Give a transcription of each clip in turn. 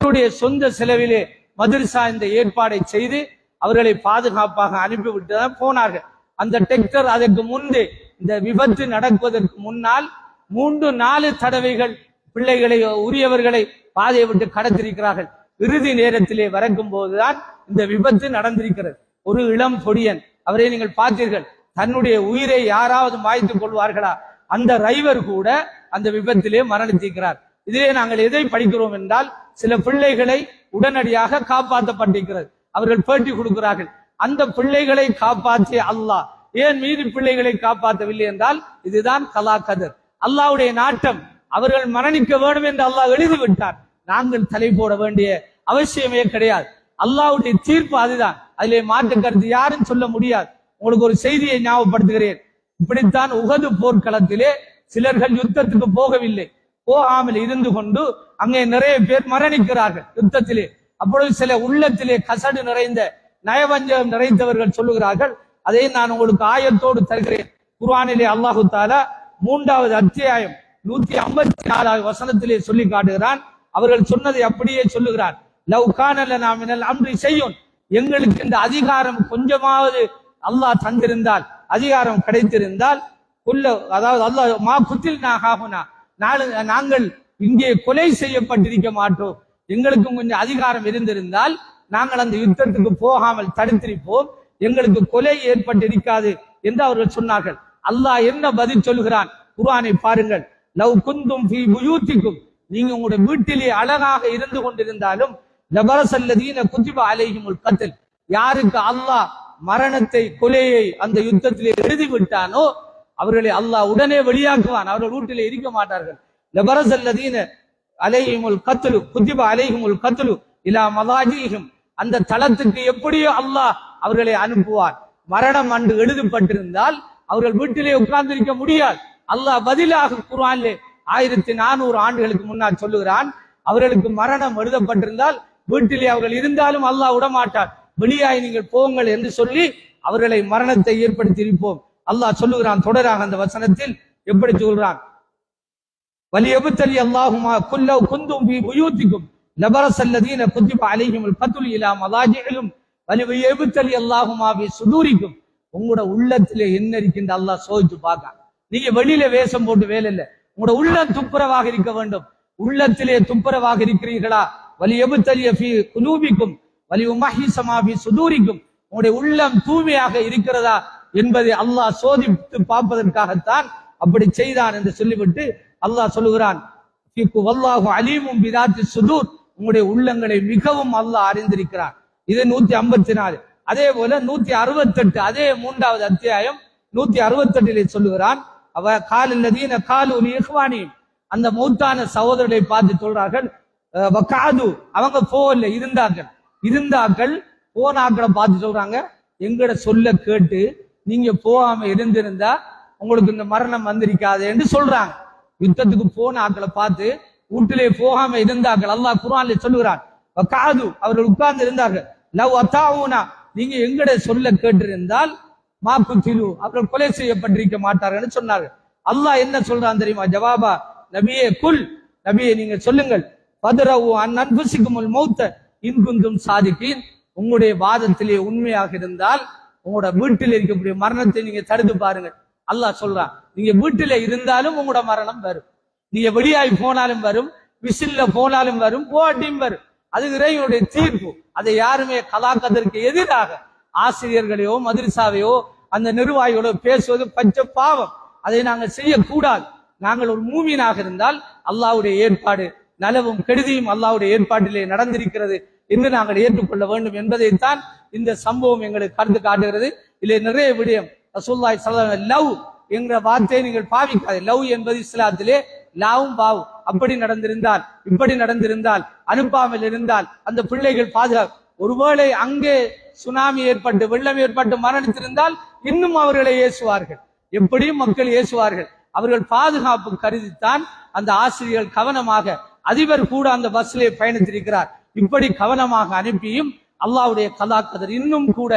அவருடைய சொந்த செலவிலே மதுரசா இந்த ஏற்பாடை செய்து அவர்களை பாதுகாப்பாக அனுப்பிவிட்டு தான் போனார்கள். அந்த டெக்டர் அதற்கு முன்பு இந்த விபத்து நடக்குவதற்கு முன்னால் மூன்று நாலு தடவைகள் பிள்ளைகளை உரியவர்களை பாதையை விட்டு கடத்திருக்கிறார்கள் இறுதி நேரத்திலே வரக்கும் போதுதான் இந்த விபத்து நடந்திருக்கிறது. ஒரு இளம் பொடியன் அவரை நீங்கள் பார்த்தீர்கள். தன்னுடைய உயிரை யாராவது மாய்த்துக் கொள்வார்களா? அந்த ரைவர் கூட அந்த விபத்திலே மரணித்திருக்கிறார். இதிலே நாங்கள் எதை படிக்கிறோம் என்றால் சில பிள்ளைகளை உடனடியாக காப்பாற்றப்பட்டிருக்கிறது. அவர்கள் பேட்டி கொடுக்கிறார்கள். அந்த பிள்ளைகளை காப்பாற்றிய அல்லாஹ். ஏன் மீதி பிள்ளைகளை காப்பாற்றவில்லை என்றால் இதுதான் கலா கதர். அல்லாவுடைய நாட்டம். அவர்கள் மரணிக்க வேண்டும் என்று அல்லாஹ் எழுதிவிட்டார். நாங்கள் தலை போட வேண்டிய அவசியமே கிடையாது. அல்லாவுடைய தீர்ப்பு அதுதான். அதிலே மாற்று கருத்து யாரும் சொல்ல முடியாது. உங்களுக்கு ஒரு செய்தியை ஞாபகப்படுத்துகிறேன். இப்படித்தான் உகது போர்க்களத்திலே சிலர்கள் யுத்தத்துக்கு போகவில்லை. போகாமல் இருந்து கொண்டு அங்கே நிறைய பேர் மரணிக்கிறார்கள் யுத்தத்திலே. அப்பொழுது சில உள்ளத்திலே கசடு நிறைந்த நயவஞ்சகம் நிறைந்தவர்கள் சொல்லுகிறார்கள் அதை நான் உங்களுக்கு ஆயத்தோடு தருகிறேன். குர்ஆனிலே அல்லாஹு தாலா மூன்றாவது அத்தியாயம் நூத்தி ஐம்பத்தி நாலாவது வசனத்திலே சொல்லி காட்டுகிறான். அவர்கள் சொன்னதை அப்படியே சொல்லுகிறான் லவ் கானல நாமினல் அம்ரி செய்யும் எங்களுக்கு இந்த அதிகாரம் கொஞ்சமாவது அல்லாஹ் தந்திருந்தால் அதிகாரம் கிடைத்திருந்தால் உள்ள அதாவது அல்லாஹ் மா குத்தில் நாகாகுனா நாலு நாங்கள் இங்கே கொலை செய்யப்பட்டிருக்க மாட்டோம். எங்களுக்கும் கொஞ்சம் அதிகாரம் இருந்திருந்தால் நாங்கள் அந்த யுத்தத்துக்கு போகாமல் தடுத்திருப்போம். எங்களுக்கு கொலை ஏற்பட்டிருக்காது என்று அவர்கள் சொன்னார்கள். அல்லாஹ் என்ன பதில் சொல்கிறான்? குரானை பாருங்கள். லவ் குந்தும் புயூத்திக்கும். நீங்க உங்களுடைய வீட்டிலே அழகாக இருந்து கொண்டிருந்தாலும் லபரசல்லதீன குதிப அலைஹிமுல் யாருக்கு அல்லாஹ் மரணத்தை கொலையை அந்த யுத்தத்திலே எழுதி விட்டானோ அவர்களை அல்லாஹ் உடனே வெளியாக்குவான். அவர்கள் வீட்டிலே இருக்க மாட்டார்கள். லபரசல்லதீன கத்துலு கத்லு குதிப அலைஹிமுல் கத்துலு இலா மலாஜிஹிம் அந்த தளத்துக்கு எப்படியோ அல்லாஹ் அவர்களை அனுப்புவார் மரணம் அன்று எழுதப்பட்டிருந்தால் அவர்கள் வீட்டிலே உட்கார்ந்திருக்க முடியாது. அல்லாஹ் பதிலாக குர்ஆனிலே ஆயிரத்தி நானூறு ஆண்டுகளுக்கு முன்னால் சொல்லுகிறான் அவர்களுக்கு மரணம் எழுதப்பட்டிருந்தால் வீட்டிலே அவர்கள் இருந்தாலும் அல்லாஹ் விடமாட்டார் வெளியாய் நீங்கள் போங்கள் என்று சொல்லி அவர்களை மரணத்தை ஏற்படுத்தி இருப்போம். அல்லாஹ் சொல்லுகிறான் தொடராக அந்த வசனத்தில். எப்படி சொல்றான்? வலியபுத்தலி அல்லாஹுமா குல்லவ் குந்தும் பி புயூத்திக்கும் லபரசல்லதீன குத்திப அலைஹிம் கத்துல் இலா மதாஜிகளும் வலியபுத்தலி அல்லாஹுமா பி சுதூரிக்கும் உங்களோட உள்ளத்திலே என்ன இருக்கின்ற அல்லாஹ் சோதிச்சு பார்க்க நீங்க வெளியில வேஷம் போட்டு வேலை இல்ல. உங்களோட உள்ளம் துப்புரவாக இருக்க வேண்டும். உள்ளத்திலே துப்புரவாக இருக்கிறீர்களா? வலி எபுத்தலிய பி குலூபிக்கும் வலி உமஹிசமா பி சுதூரிக்கும். உங்களுடைய உள்ளம் தூய்மையாக இருக்கிறதா என்பதை அல்லாஹ் சோதித்து பார்ப்பதற்காகத்தான் அப்படி செய்தான் என்று சொல்லிவிட்டு அல்லாஹ் சொல்லுகிறான் அலீமும் பிதாத்தி சுதூர். உங்களுடைய உள்ளங்களை மிகவும் அல்லாஹ் அறிந்திருக்கிறான். இது நூத்தி ஐம்பத்தி நாலு. அதே போல நூத்தி அறுபத்தெட்டு அதே மூன்றாவது அத்தியாயம் நூத்தி அறுபத்தெட்டிலே சொல்லுகிறான் அவ காலில்லதீன காலு இஹ்வானி அந்த மௌத்தான சகோதரரை பார்த்து சொல்றார்கள் வக்காது அவங்க போகல இருந்தார்கள். இருந்தார்கள் போனாக்களை பார்த்து சொல்றாங்க எங்கட சொல்ல கேட்டு நீங்க போகாம இருந்திருந்தா உங்களுக்கு இந்த மரணம் வந்திருக்காது என்று சொல்றாங்க. யுத்தத்துக்கு போன ஆக்களை பார்த்து வீட்டிலே போகாம இருந்தார்கள். அல்லாஹ் குரான்ல சொல்லுகிறான். வக்காது அவர்கள் உட்கார்ந்து இருந்தார்கள். லவ் அத்தாவுனா நீங்க எங்கட சொல்ல கேட்டிருந்தால் மாப்பு திரு அவர்கள் கொலை செய்யப்பட்டிருக்க மாட்டார்கள் சொன்னார்கள். அல்லாஹ் என்ன சொல்றான் தெரியுமா? ஜவாபா நபியே குல் நபியே நீங்க சொல்லுங்கள். பதுரவு அன்புசிக்குமுல் மௌத்த இன்குந்தும் சாதிக்கின். உங்களுடைய வாதத்திலே உண்மையாக இருந்தால் உங்களோட வீட்டில் இருக்கக்கூடிய மரணத்தை நீங்க தடுத்து பாருங்கள். அல்லாஹ் சொல்றான் நீங்க வீட்டுல இருந்தாலும் உங்களோட மரணம் வரும். நீங்க வெளியாகி போனாலும் வரும் விசில்ல போனாலும் வரும் போட்டியும் வரும். அது இறைவனுடைய தீர்ப்பு. அதை யாருமே கலாக்கத்திற்கு எதிராக ஆசிரியர்களையோ மதுரசாவையோ அந்த நிர்வாகிகளோ பேசுவது பச்சை பாவம். அதை நாங்கள் செய்யக்கூடாது. நாங்கள் ஒரு மூமியனாக இருந்தால் அல்லாஹ்வுடைய ஏற்பாடு நலவும் கெடுதியும் அல்லாவுடைய ஏற்பாட்டிலே நடந்திருக்கிறது என்று நாங்கள் ஏற்றுக்கொள்ள வேண்டும் என்பதைத்தான் இந்த சம்பவம் எங்களுக்கு கருத்து காட்டுகிறது. இல்லை நிறைய விடயம் ரசூல்லாய் லவ் என்ற வார்த்தையை நீங்கள் பாவிக்காது லவ் என்பது இஸ்லாத்திலே லாவும் பாவ் அப்படி நடந்திருந்தால் இப்படி நடந்திருந்தால் அனுப்பாமல் இருந்தால் அந்த பிள்ளைகள் பாதுகாப்பு. ஒருவேளை அங்கே சுனாமி ஏற்பட்டு வெள்ளம் ஏற்பட்டு மரணித்திருந்தால் இன்னும் அவர்களை ஏசுவார்கள். எப்படியும் மக்கள் ஏசுவார்கள். அவர்கள் பாதுகாப்பு கருதித்தான் அந்த ஆசிரியர்கள் கவனமாக அதிபர் கூட அந்த பஸ்ஸிலே பயணித்திருக்கிறார். இப்படி கவனமாக அனுப்பியும் அல்லாவுடைய கதாக்கதர் இன்னும் கூட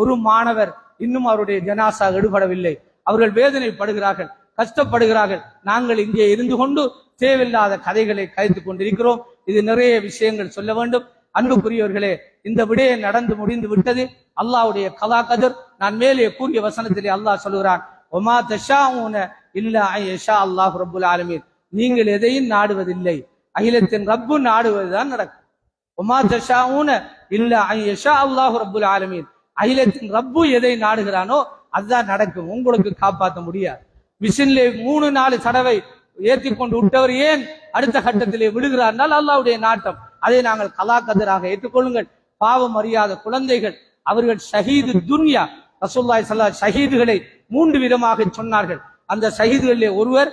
ஒரு மாணவர் இன்னும் அவருடைய ஜனாசா எடுபடவில்லை. அவர்கள் வேதனைப்படுகிறார்கள் கஷ்டப்படுகிறார்கள். நாங்கள் இங்கே இருந்து கொண்டு தேவையில்லாத கதைகளை கைத்து கொண்டிருக்கிறோம். இது நிறைய விஷயங்கள் சொல்ல வேண்டும். அன்புக்குரியவர்களே இந்த விடயம் நடந்து முடிந்து விட்டது அல்லாவுடைய கலா கதிர் நான் மேலே கூறிய வசனத்திலே அல்லாஹ் சொல்கிறான் ஒமா தஷாவுன இல்ல ஐஷா அல்லாஹ் ரபுல் ஆலமீன். நீங்கள் எதையும் நாடுவதில்லை. அகிலத்தின் ரப்பு நாடுவதுதான் நடக்கும். ஒமா தஷாவுன இல்ல ஐஷா அல்லாஹ் ரபுல் ஆலமீன். அகிலத்தின் ரப்பு எதை நாடுகிறானோ அதுதான் நடக்கும். உங்களுக்கு காப்பாற்ற முடியாது. மிஷின்ல மூணு நாலு தடவை ஏற்றி கொண்டு விட்டவர் ஏன் அடுத்த கட்டத்திலே விழுகிறார்னால் அல்லாவுடைய நாட்டம். அதை நாங்கள் கலாக்கதராக ஏற்றுக்கொள்ளுங்கள். பாவம் அறியாத குழந்தைகள் அவர்கள் ஷஹீது துன்யா ரசூல்லாய் சல்லா ஷஹீதுகளை மூன்று விதமாக சொன்னார்கள். அந்த ஷஹீதுகளிலே ஒருவர்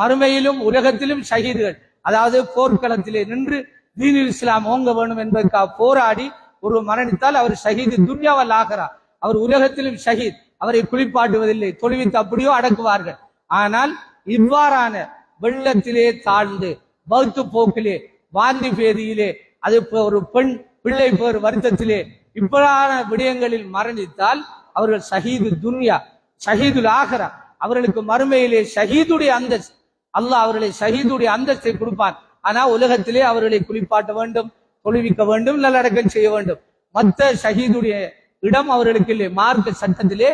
மறுமையிலும் உலகத்திலும் ஷஹீதுகள். அதாவது போர்க்களத்திலே நின்று தீனில் இஸ்லாம் ஓங்க வேண்டும் என்பதற்காக போராடி ஒரு மரணித்தால் அவர் ஷஹீது துன்யாவல் ஆகிறார் அவர் உலகத்திலும் ஷஹீத். அவரை குளிப்பாட்டுவதில்லை. தொழுவித்து அப்படியோ அடக்குவார்கள். ஆனால் இவ்வாறான வெள்ளத்திலே தாழ்ந்து பௌத்து போக்கிலே வாந்தி பேதியிலே அது ஒரு பெண் பிள்ளை பேர் வருத்தத்திலே இப்படான விடயங்களில் மரணித்தால் அவர்கள் ஷஹீது துன்யா ஷஹீதுல் ஆகரா. அவர்களுக்கு மறுமையிலே ஷஹீதுடைய அந்தஸ்து. அல்லாஹ் அவர்களை ஷஹீதுடைய அந்தஸ்தை கொடுப்பான். ஆனா உலகத்திலே அவர்களை குளிப்பாட்ட வேண்டும். தொழுவிக்க வேண்டும் நல்லடக்கம் செய்ய வேண்டும். மற்ற ஷஹீதுடைய இடம் அவர்களுக்கு இல்லை மார்க்க சட்டத்திலே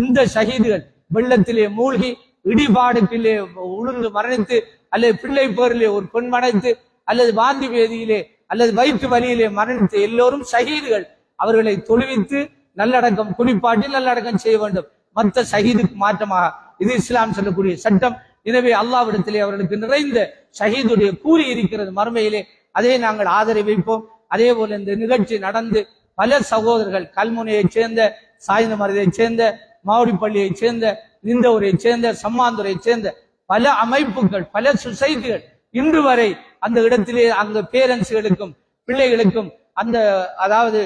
இந்த ஷஹீதுகள் வெள்ளத்திலே மூழ்கி இடிபாடுக்கிலே உளுந்து மரணித்து அல்லது பிள்ளை பேரிலே ஒரு பெண் மறைத்து அல்லது வாந்தி வேதியிலே அல்லது வயிற்று வலியிலே மரணித்து எல்லோரும் ஷஹீதுகள். அவர்களை தொழுவித்து நல்லடக்கம் குளிப்பாட்டி நல்லடக்கம் செய்ய வேண்டும். மற்ற ஷஹீதுக்கு மாற்றமாக இது இஸ்லாம் சொல்லக்கூடிய சட்டம். எனவே அல்லாவிடத்திலே அவர்களுக்கு நிறைந்த ஷஹீதுடைய கூலி இருக்கிறது மறுமையிலே. அதை நாங்கள் ஆதரவைப்போம். அதே போல இந்த நிகழ்ச்சி நடந்து பல சகோதரர்கள் கல்முனையைச் சேர்ந்த சாய்ந்தமரத்தைச் சேர்ந்த மாவடிப்பள்ளியைச் சேர்ந்த நிந்தவரைச் சேர்ந்த சம்மாந்துரையைச் சேர்ந்த பல அமைப்புகள் பல சொசைட்டிகள் இன்று வரை அந்த இடத்திலே அந்த பேரண்ட்ஸ்களுக்கும் பிள்ளைகளுக்கும் அந்த அதாவது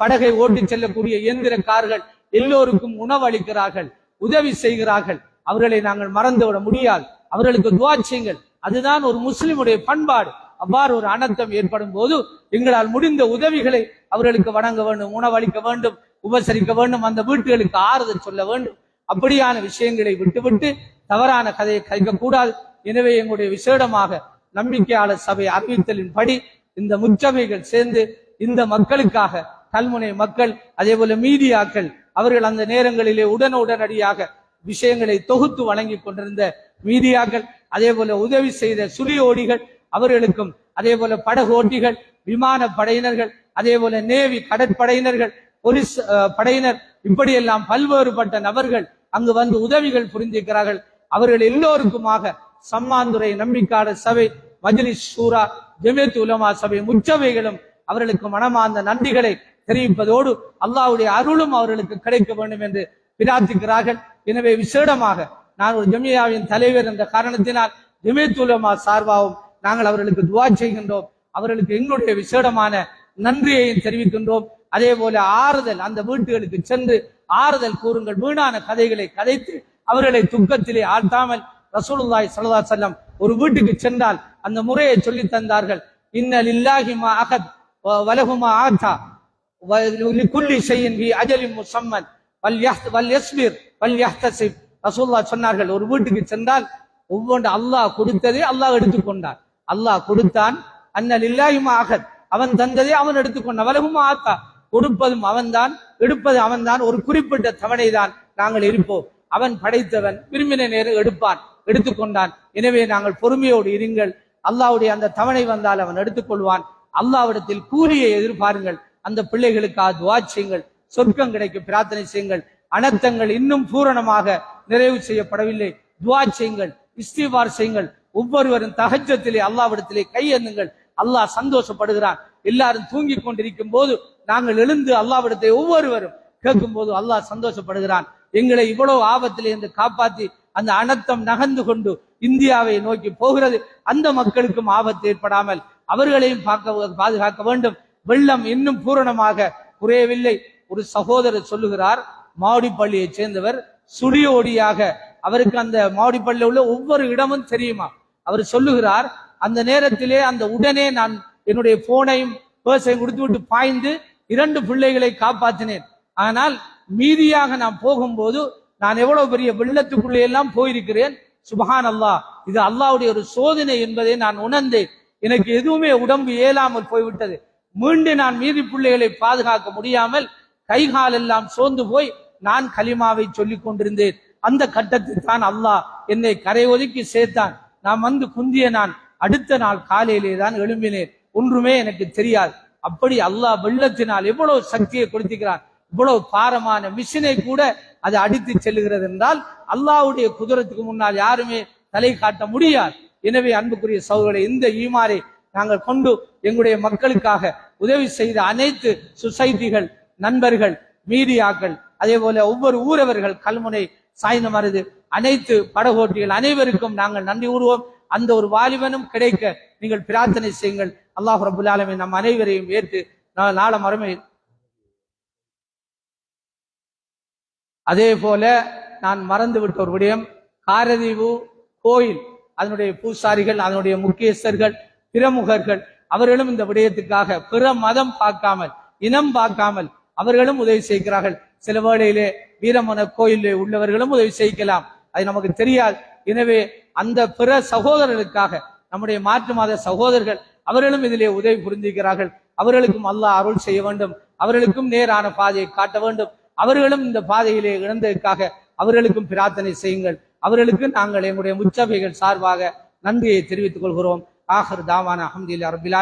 படகை ஓட்டிச் செல்லக்கூடிய இயந்திர கார்கள் எல்லோருக்கும் உணவளிக்கிறார்கள் உதவி செய்கிறார்கள். அவர்களை நாங்கள் மறந்துவிட முடியாது. அவர்களுக்கு துவா செய்யுங்கள். அதுதான் ஒரு முஸ்லிமுடைய பண்பாடு. அவ்வாறு ஒரு அனர்த்தம் ஏற்படும் போது எங்களால் முடிந்த உதவிகளை அவர்களுக்கு வழங்க வேண்டும் உணவளிக்க வேண்டும் உபசரிக்க வேண்டும் அந்த வீட்டுகளுக்கு ஆறுதல் சொல்ல வேண்டும். அப்படியான விஷயங்களை விட்டுவிட்டு தவறான கதையை கைக்கக்கூடாது எனவே எங்களுடைய விசேடமாக நம்பிக்கையாளர் சபை அறிவித்தலின் படி இந்த முச்சபைகள் சேர்ந்து இந்த மக்களுக்காக கல்முனை மக்கள் அதே போல மீடியாக்கள் அவர்கள் அந்த நேரங்களிலே உடனுடனடியாக விஷயங்களை தொகுத்து வழங்கி கொண்டிருந்த மீடியாக்கள் அதே போல உதவி செய்த சுழியோடிகள் அவர்களுக்கும் அதே போல படகோட்டிகள் விமான படையினர்கள் அதே போல நேவி கடற்படையினர்கள் போலீஸ் படையினர் இப்படியெல்லாம் பல்வேறுபட்ட நபர்கள் அங்கு வந்து உதவிகள் புரிந்திருக்கிறார்கள். அவர்கள் எல்லோருக்குமாக சம்மாந்துறை நம்பிக்காட சபை மஜ்லிஸ் சூரா ஜெமியத் உலமா சபை முச்சபைகளும் அவர்களுக்கு மனமார்ந்த நன்றிகளை தெரிவிப்பதோடு அல்லாவுடைய அருளும் அவர்களுக்கு கிடைக்க வேண்டும் என்று பிரார்த்திக்கிறார்கள். எனவே விசேடமாக நான் ஒரு ஜமியாவின் தலைவர் என்ற காரணத்தினால் ஜெமியத் உலமா சார்பாகவும் நாங்கள் அவர்களுக்கு துவா செய்கின்றோம். அவர்களுக்கு எங்களுடைய விசேடமான நன்றியையும் தெரிவிக்கின்றோம். அதே போல ஆறுதல் அந்த வீட்டுகளுக்கு சென்று ஆறுதல் கூறுங்கள் வீணான கதைகளை கதைத்து அவர்களை துக்கத்திலே ஆழ்த்தாமல் ரசூலுல்லாய் சல்லா செல்லம் ஒரு வீட்டுக்கு சென்றால் அந்த முறையை சொல்லி தந்தார்கள். இன்னல் இல்லாஹிமா அகத் வலகுமா ஆத்தா குல்லி செய்யின் அஜலின் முசம்மன் வல் யஹ் வல் யஸ்பிர் வல் யஹ்தசிப். ரசூல்லா சொன்னார்கள் ஒரு வீட்டுக்கு சென்றால் ஒவ்வொன்று அல்லாஹ் கொடுத்ததை அல்லாஹ் எடுத்துக்கொண்டார் அல்லாஹ் கொடுத்தான். அன்னல் இல்லாயுமா ஆகத் அவன் தந்ததை அவன் எடுத்துக்கொண்ட வலகுமா ஆத்தா கொடுப்பதும் அவன்தான் எடுப்பது அவன்தான். ஒரு குறிப்பிட்ட தவணை தான் நாங்கள் இருப்போம் அவன் படைத்தவன் விரும்பின நேரம் எடுப்பான் எடுத்துக்கொண்டான். எனவே நாங்கள் பொறுமையோடு இருங்கள். அல்லாஹ்வுடைய அந்த தவணை வந்தால் அவன் எடுத்துக்கொள்வான். அல்லாவிடத்தில் கூலியை எதிர்பாருங்கள். அந்த பிள்ளைகளுக்காக துவா செய்யுங்கள். சொர்க்கம் கிடைக்க பிரார்த்தனை செய்யுங்கள். அனர்த்தங்கள் இன்னும் பூரணமாக நிறைவு செய்யப்படவில்லை. துவா செய்யுங்கள். இஸ்திவார் செய்யுங்கள். ஒவ்வொருவரும் தகஜத்திலே அல்லாவிடத்திலே கையெண்ணுங்கள் அல்லாஹ் சந்தோஷப்படுகிறான். எல்லாரும் தூங்கி கொண்டிருக்கும் போது நாங்கள் எழுந்து அல்லாவிடத்தை ஒவ்வொருவரும் கேட்கும் போது அல்லாஹ் சந்தோஷப்படுகிறான். எங்களை இவ்வளவு ஆபத்திலே இருந்து காப்பாத்தி அந்த அனர்த்தம் நகர்ந்து கொண்டு இந்தியாவை நோக்கி போகிறது. அந்த மக்களுக்கும் ஆபத்து ஏற்படாமல் அவர்களையும் பார்க்க பாதுகாக்க வேண்டும். வெள்ளம் இன்னும் பூரணமாக குறையவில்லை. ஒரு சகோதரர் சொல்லுகிறார் மாவடிப்பள்ளியைச் சேர்ந்தவர் சுழியோடியாக அவருக்கு அந்த மாவடிப்பள்ளியில் உள்ள ஒவ்வொரு இடமும் தெரியுமா? அவர் சொல்லுகிறார் அந்த நேரத்திலே அந்த உடனே நான் என்னுடைய போனையும் பேர்ஸையும் கொடுத்து விட்டு பாய்ந்து இரண்டு பிள்ளைகளை காப்பாற்றினேன் ஆனால் மீதியாக நான் போகும்போது நான் எவ்வளவு பெரிய வெள்ளத்துக்குள்ளே எல்லாம் போயிருக்கிறேன். சுபஹான் அல்லாஹ் இது அல்லாவுடைய ஒரு சோதனை என்பதை நான் உணர்ந்தேன். எனக்கு எதுவுமே உடம்பு இயலாமல் போய்விட்டது. மீண்டும் நான் மீதி பிள்ளைகளை பாதுகாக்க முடியாமல் கைகால் எல்லாம் சோர்ந்து போய் நான் கலிமாவை சொல்லிக் கொண்டிருந்தேன். அந்த கட்டத்தில் தான் அல்லாஹ் என்னை கரை ஒதுக்கி சேர்த்தான். நான் வந்து குந்திய நான் அடுத்த நாள் காலையிலே தான் எழும்பினேன். ஒன்றுமே எனக்கு தெரியாது. அப்படி அல்லாஹ் வெள்ளத்தினால் எவ்வளவு சக்தியை கொடுத்திருக்கிறான் இவ்வளவு பாரமான மிஷினை கூட அது அடித்து செல்லுகிறது என்றால் அல்லாஹ்வுடைய குதிரத்துக்கு முன்னால் யாருமே தலை காட்ட முடியாது. எனவே அன்புக்குரிய சகோதரரை இந்த ஈமாரை நாங்கள் கொண்டு எங்களுடைய மக்களுக்காக உதவி செய்த அனைத்து சொசைட்டிகள் நண்பர்கள் மீடியாக்கள் அதே போல ஒவ்வொரு ஊரவர்கள் கல்முனை சாய்ந்த மருது அனைத்து படகோட்டிகள் அனைவருக்கும் நாங்கள் நன்றி கூறுவோம். அந்த ஒரு வாலிபனும் கிடைக்க நீங்கள் பிரார்த்தனை செய்யுங்கள். அல்லாஹ் ரபுல் நம் அனைவரையும் ஏற்று நா- நாள மறுமை. அதே போல நான் மறந்து விட்ட ஒரு விடயம். காரதீவு கோயில் அதனுடைய பூசாரிகள் அதனுடைய முக்கியஸ்தர்கள் பிரமுகர்கள் அவர்களும் இந்த விடயத்துக்காக பிற மதம் பார்க்காமல் இனம் பார்க்காமல் அவர்களும் உதவி செய்கிறார்கள். சில வேளையிலே வீரமன கோயிலே உள்ளவர்களும் உதவி செய்யலாம். அது நமக்கு தெரியாது. எனவே அந்த பிற சகோதரர்களுக்காக நம்முடைய மாற்று மாத சகோதரர்கள் அவர்களும் இதிலே உதவி புரிந்திருக்கிறார்கள். அவர்களுக்கும் அல்லாஹ் அருள் செய்ய வேண்டும். அவர்களுக்கும் நேரான பாதையை காட்ட வேண்டும். அவர்களும் இந்த பாதையிலே இழந்ததற்காக அவர்களுக்கும் பிரார்த்தனை செய்யுங்கள். அவர்களுக்கு நாங்கள் எங்களுடைய முச்சபைகள் சார்பாக நன்றியை தெரிவித்துக் கொள்கிறோம். ஆஹர் தாவான அஹமதுல்லா ரபில்